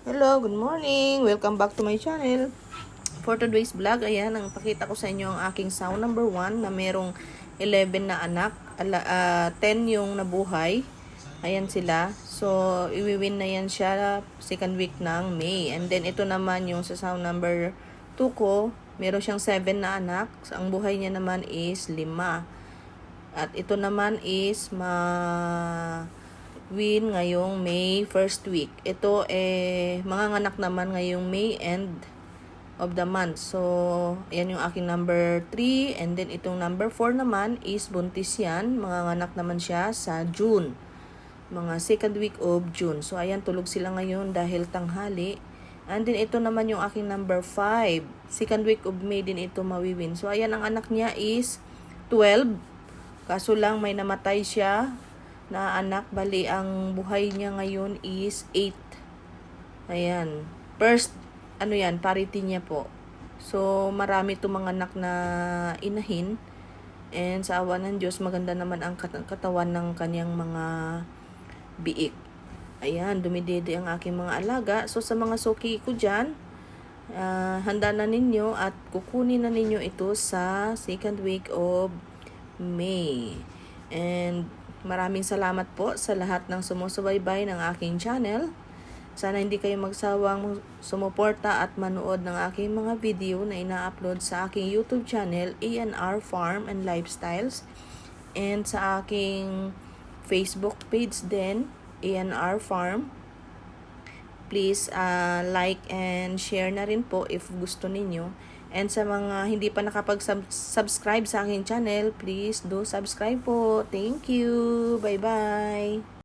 Hello, good morning. Welcome back to my channel. For today's vlog, ayan, ang pakita ko sa inyo ang aking sound number 1 na merong 11 na anak. Ala, ah, 10 yung nabuhay. Ayan sila. So, iwiwin na yan siya second week ng May. And then, ito naman yung sa sound number 2 ko. Meron siyang 7 na anak. So, ang buhay niya naman is 5. At ito naman is ma win ngayong May first week. Ito eh mga nganak naman ngayong May end of the month. So, ayan yung aking number 3 and then itong number 4 naman is buntis yan. Mga nganak naman siya sa June. Mga second week of June. So, ayan tulog sila ngayon dahil tanghali. And then ito naman yung aking number 5. Second week of May din ito mawiwin. So, ayan ang anak niya is 12. Kaso lang may namatay siya na anak. Bali, ang buhay niya ngayon is 8. Ayan. First, ano yan, parity niya po. So, marami itong mga anak na inahin. And sa awa ng Diyos, maganda naman ang kat- katawan ng kanyang mga biik. Ayan, dumidede ang aking mga alaga. So, sa mga suki ko dyan, ah, handa na ninyo at kukunin na ninyo ito sa second week of May. And maraming salamat po sa lahat ng sumusubaybay ng aking channel. Sana hindi kayo magsawang sumuporta at manood ng aking mga video na ina-upload sa aking YouTube channel, ANR Farm and Lifestyles. And sa aking Facebook page din, ANR Farm. Please uh, like and share na rin po if gusto ninyo. And sa mga hindi pa nakapag-subscribe sa aking channel, please do subscribe po. Thank you. Bye-bye.